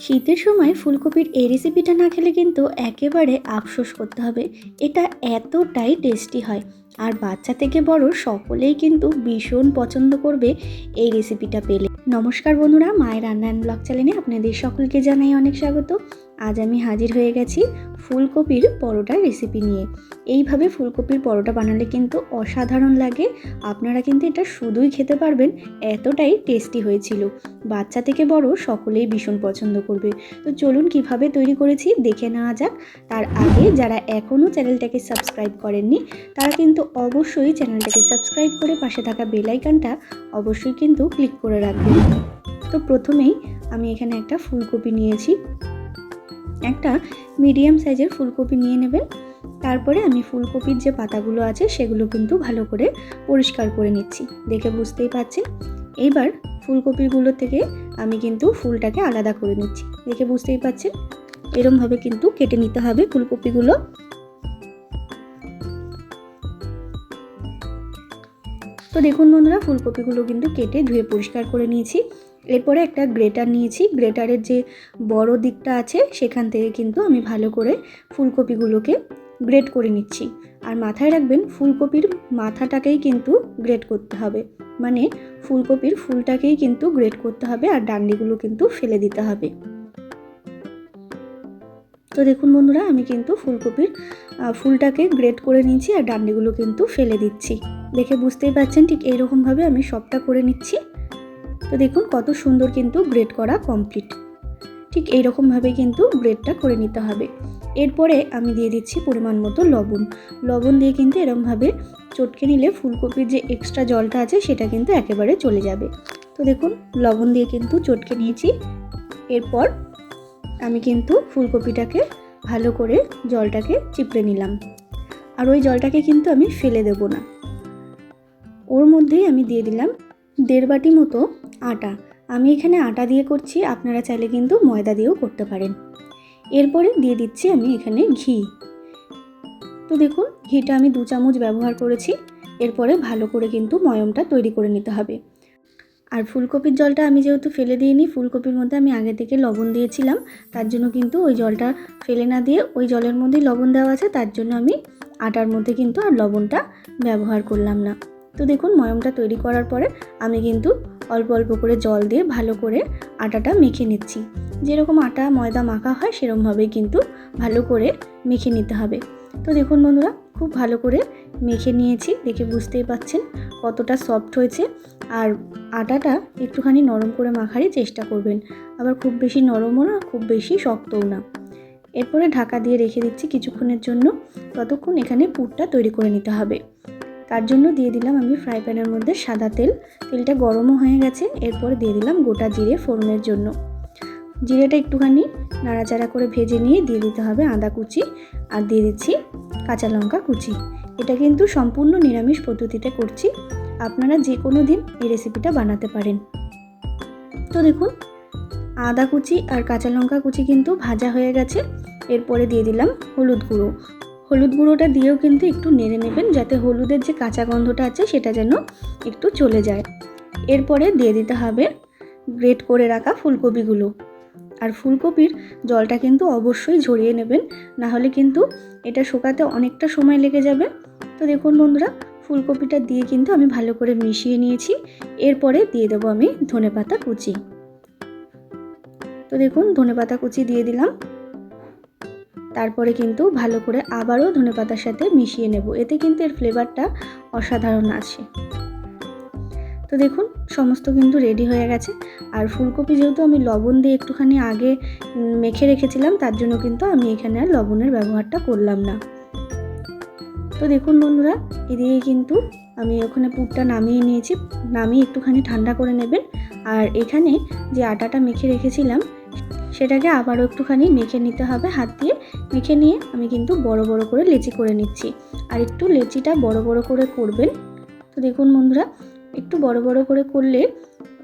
শীতের সময় ফুলকপির এই রেসিপিটা না খেলে কিন্তু একেবারে আফসোস করতে হবে। এটা এতটাই টেস্টি হয়। আর বাচ্চা থেকে বড় সকলেই কিন্তু ভীষণ পছন্দ করবে এই রেসিপিটা পেলে। নমস্কার বন্ধুরা, মায়ের রান্নান ব্লগ চ্যানেলে আপনাদের সকলকে জানাই অনেক স্বাগত। আজ আমি হাজির হয়ে গেছি ফুলকপির পরোটার রেসিপি নিয়ে। এইভাবে ফুলকপির পরোটা বানালে কিন্তু অসাধারণ লাগে। আপনারা কিন্তু এটা শুধুই খেতে পারবেন, এতটাই টেস্টি হয়েছিল। বাচ্চা থেকে বড় সকলেই ভীষণ পছন্দ করবে। তো চলুন কীভাবে তৈরি করেছি দেখে নেওয়া যাক। তার আগে যারা এখনও চ্যানেলটাকে সাবস্ক্রাইব করেননি, তারা কিন্তু অবশ্যই চ্যানেলটাকে সাবস্ক্রাইব করে পাশে থাকা বেল আইকনটা অবশ্যই কিন্তু ক্লিক করে রাখবেন। তো প্রথমেই আমি এখানে একটা ফুলকপি নিয়েছি। একটা মিডিয়াম সাইজের ফুলকপি নিয়ে নেবেন। তারপরে আমি ফুলকপির যে পাতাগুলো আছে, সেগুলো কিন্তু ভালো করে পরিষ্কার করে নিচ্ছি। দেখে বুঝতেই পারছেন এইবার ফুলকপিগুলো থেকে আমি কিন্তু ফুলটাকে আলাদা করে নিচ্ছি। দেখে বুঝতেই পারছেন এরমভাবে কিন্তু কেটে নিতে হবে ফুলকপিগুলো। তো দেখুন বন্ধুরা, ফুলকপিগুলো কিন্তু কেটে ধুয়ে পরিষ্কার করে নিয়েছি। এরপরে একটা গ্রেটার নিয়েছি। গ্রেটারের যে বড় দিকটা আছে, সেখান থেকে কিন্তু আমি ভালো করে ফুলকপিগুলোকে গ্রেট করে নিচ্ছি। আর মাথায় রাখবেন, ফুলকপির মাথাটাকেই কিন্তু গ্রেট করতে হবে। মানে ফুলকপির ফুলটাকেই কিন্তু গ্রেট করতে হবে আর ডান্ডিগুলো কিন্তু ফেলে দিতে হবে। তো দেখুন বন্ধুরা, আমি কিন্তু ফুলকপির ফুলটাকে গ্রেট করে নিচ্ছি আর ডান্ডিগুলো কিন্তু ফেলে দিচ্ছি। দেখে বুঝতেই পারছেন, ঠিক এইরকমভাবে আমি সবটা করে নিচ্ছি। তো দেখুন কত সুন্দর কিন্তু গ্রেড করা কমপ্লিট ঠিক এইরকমভাবে কিন্তু গ্রেডটা করে নিতে হবে। এরপরে আমি দিয়ে দিচ্ছি পরিমাণ মতো লবণ। লবণ দিয়ে কিন্তু এরমভাবে চটকে নিলে ফুলকপির যে এক্সট্রা জলটা আছে সেটা কিন্তু একেবারে চলে যাবে। তো দেখুন লবণ দিয়ে কিন্তু চটকে নিয়েছি। এরপর আমি কিন্তু ফুলকপিটাকে ভালো করে জলটাকে চিপড়ে নিলাম। আর ওই জলটাকে কিন্তু আমি ফেলে দেব না। ওর মধ্যেই আমি দিয়ে দিলাম দেড় বাটি মতো আটা। আমি এখানে আটা দিয়ে করছি, আপনারা চাইলে কিন্তু ময়দা দিয়েও করতে পারেন। এরপরে দিয়ে দিচ্ছি আমি এখানে ঘি। তো দেখুন, ঘিটা আমি দু চামচ ব্যবহার করেছি। এরপরে ভালো করে কিন্তু ময়মটা তৈরি করে নিতে হবে। আর ফুলকপির জলটা আমি যেহেতু ফেলে দিইনি, ফুলকপির মধ্যে আমি আগে থেকে লবণ দিয়েছিলাম, তার জন্য কিন্তু ওই জলটা ফেলে না দিয়ে ওই জলের মধ্যেই লবণ দেওয়া আছে, তার জন্য আমি আটার মধ্যে কিন্তু আর লবণটা ব্যবহার করলাম না। তো দেখুন, ময়মটা তৈরি করার পরে আমি কিন্তু অল্প অল্প করে জল দিয়ে ভালো করে আটাটা মেখে নিচ্ছি। যেরকম আটা, ময়দা মাখা হয়, সেরকমভাবেই কিন্তু ভালো করে মেখে নিতে হবে। তো দেখুন বন্ধুরা, খুব ভালো করে মেখে নিয়েছি, দেখে বুঝতেই পাচ্ছেন কতটা সফট হয়েছে। আর আটাটা একটুখানি নরম করে মাখারই চেষ্টা করবেন, আবার খুব বেশি নরমও না, খুব বেশি শক্তও না। এরপরে ঢাকা দিয়ে রেখে দিচ্ছি কিছুক্ষণের জন্য, ততক্ষণ এখানে পুরটা তৈরি করে নিতে হবে। তার জন্য দিয়ে দিলাম আমি ফ্রাই প্যানের মধ্যে সাদা তেল। তেলটা গরমও হয়ে গেছে, এরপর দিয়ে দিলাম গোটা জিরে ফোড়নের জন্য। জিরেটা একটুখানি নাড়াচাড়া করে ভেজে নিয়ে দিয়ে দিতে হবে আদা কুচি আর দিয়ে দিচ্ছি কাঁচা লঙ্কা কুচি। এটা কিন্তু সম্পূর্ণ নিরামিষ পদ্ধতিতে করছি, আপনারা যে কোনো দিন এই রেসিপিটা বানাতে পারেন। তো দেখুন, আদা কুচি আর কাঁচা লঙ্কা কুচি কিন্তু ভাজা হয়ে গেছে, এরপরে দিয়ে দিলাম হলুদ গুঁড়ো। হলুদ গুঁড়োটা দিয়েও কিন্তু একটু নেড়ে নেবেন যাতে হলুদের যে কাঁচা গন্ধটা আছে সেটা যেন একটু চলে যায়। এরপরে দিয়ে দিতে হবে গ্রেট করে রাখা ফুলকপিগুলো। আর ফুলকপির জলটা কিন্তু অবশ্যই ঝরিয়ে নেবেন না হলে কিন্তু এটা শুকাতে অনেকটা সময় লেগে যাবে। তো দেখুন বন্ধুরা, ফুলকপিটা দিয়ে কিন্তু আমি ভালো করে মিশিয়ে নিয়েছি। এরপরে দিয়ে দেবো আমি ধনে পাতা কুচি। তো দেখুন ধনে পাতা কুচি দিয়ে দিলাম। তারপরে কিন্তু ভালো করে আবারও ধনে পাতার সাথে মিশিয়ে নেব। এতে কিন্তু এর ফ্লেভারটা অসাধারণ আছে। তো দেখুন, সমস্ত কিন্তু রেডি হয়ে গেছে। আর ফুলকপি যেহেতু আমি লবণ দিয়ে একটুখানি আগে মেখে রেখেছিলাম, তার জন্য কিন্তু আমি এখানে আর লবণের ব্যবহারটা করলাম না। তো দেখুন বন্ধুরা, এদিকে কিন্তু আমি ওখানে পুরটা নামিয়ে নিয়েছি। নামিয়ে একটুখানি ঠান্ডা করে নেবেন। আর এখানে যে আটাটা মেখে রেখেছিলাম সেটাকে আবারও একটুখানি মেখে নিতে হবে হাত দিয়ে। মেখে নিয়ে আমি কিন্তু বড় বড় করে লেচি করে নিচ্ছি। আর একটু লেচিটা বড় বড় করে করবেন। তো দেখুন বন্ধুরা, একটু বড় বড় করে করলে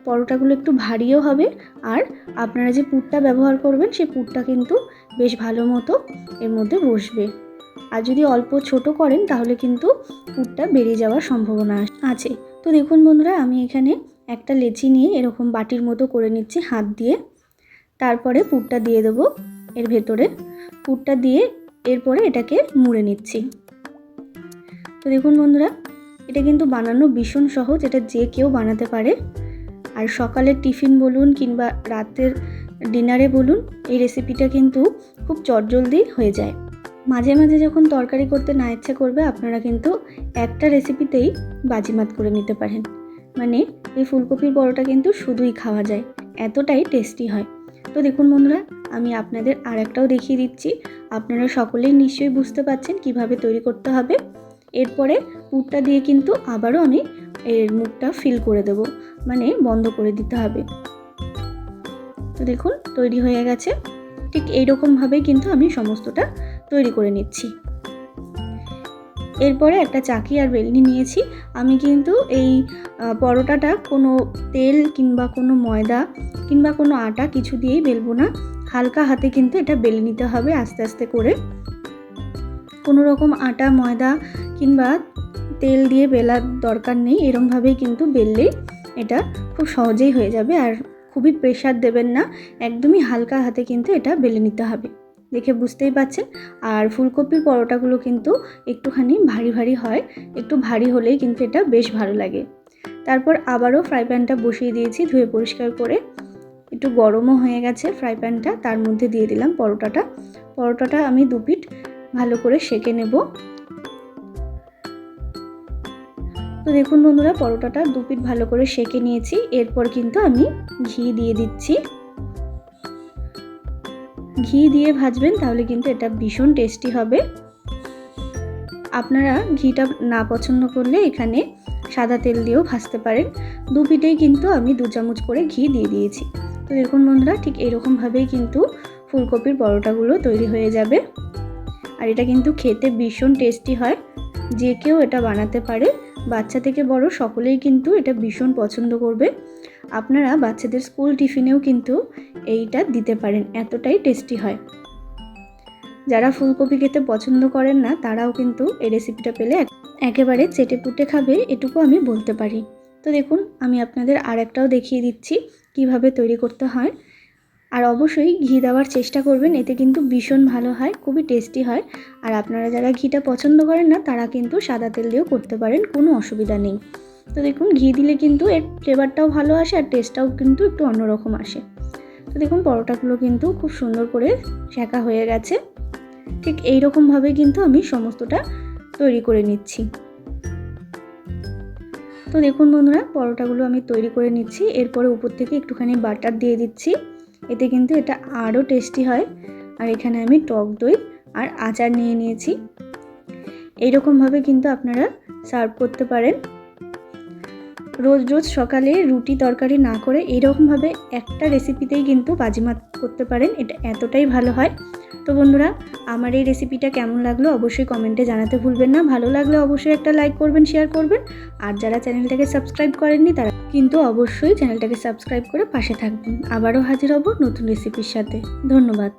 পরোটাগুলো একটু ভারীও হবে। আর আপনারা যে পুরটা ব্যবহার করবেন সেই পুরটা কিন্তু বেশ ভালো মতো এর মধ্যে বসবে। আর যদি অল্প ছোট করেন, তাহলে কিন্তু পুরটা বেরিয়ে যাওয়ার সম্ভাবনা আছে। তো দেখুন বন্ধুরা, আমি এখানে একটা লেচি নিয়ে এরকম বাটির মতো করে নিচ্ছি হাত দিয়ে। তারপরে পুরটা দিয়ে দেবো এর ভেতরে। পুরটা দিয়ে এরপরে এটাকে মুড়ে নিচ্ছি। তো দেখুন বন্ধুরা, এটা কিন্তু বানানো ভীষণ সহজ, এটা যে কেউ বানাতে পারে। আর সকালের টিফিন বলুন কিংবা রাতের ডিনারে বলুন, এই রেসিপিটা কিন্তু খুব চটজলদি হয়ে যায়। মাঝে মাঝে যখন তরকারি করতে না ইচ্ছে করবে, আপনারা কিন্তু একটা রেসিপিতেই বাজিমাত করে নিতে পারেন। মানে এই ফুলকপির বড়টা কিন্তু শুধুই খাওয়া যায়, এতটাই টেস্টি হয়। তো দেখুন বন্ধুরা, আমি আপনাদের আর একটাও দেখিয়ে দিচ্ছি। আপনারা সকলেই নিশ্চয়ই বুঝতে পারছেন কীভাবে তৈরি করতে হবে। এরপরে পুরটা দিয়ে কিন্তু আবারও আমি এর মুখটা ফিল করে দেব মানে বন্ধ করে দিতে হবে। তো দেখুন, তৈরি হয়ে গেছে। ঠিক এইরকমভাবেই কিন্তু আমি সমস্তটা তৈরি করে নিচ্ছি। এরপরে একটা চাকি আর বেলনি নিয়েছি। আমি কিন্তু এই পরোটাটা কোনো তেল কিংবা কোনো ময়দা কিংবা কোনো আটা কিছু দিয়েই বেলবো না। হালকা হাতে কিন্তু এটা বেলে নিতে হবে আস্তে আস্তে করে। কোনো রকম আটা, ময়দা কিংবা তেল দিয়ে বেলার দরকার নেই। এরমভাবেই কিন্তু বেললে এটা খুব সহজেই হয়ে যাবে আর খুবই প্রেশার দেবেন না। একদমই হালকা হাতে কিন্তু এটা বেলে নিতে হবে। দেখে বুঝতেই পারছেন। আর ফুলকপির পরোটাগুলো কিন্তু একটুখানি ভারী ভারী হয়, একটু ভারী হলেই কিন্তু এটা বেশ ভালো লাগে। তারপর আবারও ফ্রাই প্যানটা বসিয়ে দিয়েছি ধুয়ে পরিষ্কার করে। একটু গরমও হয়ে গেছে ফ্রাই প্যানটা, তার মধ্যে দিয়ে দিলাম পরোটাটা। পরোটাটা আমি দু পিঠ ভালো করে সেঁকে নেব। তো দেখুন বন্ধুরা, পরোটাটা দু পিঠ ভালো করে সেঁকে নিয়েছি। এরপর কিন্তু আমি ঘি দিয়ে দিচ্ছি। ঘি দিয়ে ভাজবেন, তাহলে কিন্তু এটা ভীষণ টেস্টি হবে। আপনারা ঘিটা না পছন্দ করলে এখানে সাদা তেল দিয়েও ভাজতে পারেন। দু পিঠেই কিন্তু আমি দু চামচ করে ঘি দিয়ে দিয়েছি। তো দেখুন বন্ধুরা, ঠিক এরকমভাবেই কিন্তু ফুলকপির পরোটাগুলো তৈরি হয়ে যাবে। আর এটা কিন্তু খেতে ভীষণ টেস্টি হয়। যে কেউ এটা বানাতে পারে। বাচ্চা থেকে বড় সকলেই কিন্তু এটা ভীষণ পছন্দ করবে। আপনারা বাচ্চাদের স্কুল টিফিনেও কিন্তু এইটা দিতে পারেন, এতটাই টেস্টি হয়। যারা ফুলকপি খেতে পছন্দ করেন না, তারাও কিন্তু এই রেসিপিটা পেলে একেবারে চেটে পুটে খাবে, এটুকু আমি বলতে পারি। তো দেখুন, আমি আপনাদের আর একটাও দেখিয়ে দিচ্ছি, কীভাবে তৈরি করতে হয়। আর অবশ্যই ঘি দেওয়ার চেষ্টা করবেন, এতে কিন্তু ভীষণ ভালো হয়, খুবই টেস্টি হয়। আর আপনারা যারা ঘিটা পছন্দ করেন না, তারা কিন্তু সাদা তেল দিয়েও করতে পারেন, কোনো অসুবিধা নেই। তো দেখুন, ঘি দিলে কিন্তু এর ফ্লেভারটাও ভালো আসে আর টেস্টটাও কিন্তু একটু অন্যরকম আসে। তো দেখুন, পরোটাগুলো কিন্তু খুব সুন্দর করে শেখা হয়ে গেছে। ঠিক এই রকমভাবে কিন্তু আমি সমস্তটা তৈরি করে নিচ্ছি। তো দেখুন বন্ধুরা, পরোটাগুলো আমি তৈরি করে নিচ্ছি। এরপরে উপর থেকে একটুখানি বাটার দিয়ে দিচ্ছি। এতে কিন্তু এটা আরও টেস্টি হয়। আর এখানে আমি টক দই আর আচার নিয়ে নিয়েছি। এইরকমভাবে কিন্তু আপনারা সার্ভ করতে পারেন। রোজ রোজ সকালে রুটি তরকারি না করে এইরকমভাবে একটা রেসিপিতেই কিন্তু বাজিমাত করতে পারেন, এটা এতটাই ভালো হয়। তো বন্ধুরা, আমার এই রেসিপিটা কেমন লাগল অবশ্যই কমেন্টে জানাতে ভুলবেন না। ভালো লাগলে অবশ্যই একটা লাইক করবেন, শেয়ার করবেন। আর যারা চ্যানেলটাকে সাবস্ক্রাইব করেননি, তারা কিন্তু অবশ্যই চ্যানেলটাকে সাবস্ক্রাইব করে পাশে থাকবেন। আবারও হাজির হব নতুন রেসিপির সাথে। ধন্যবাদ।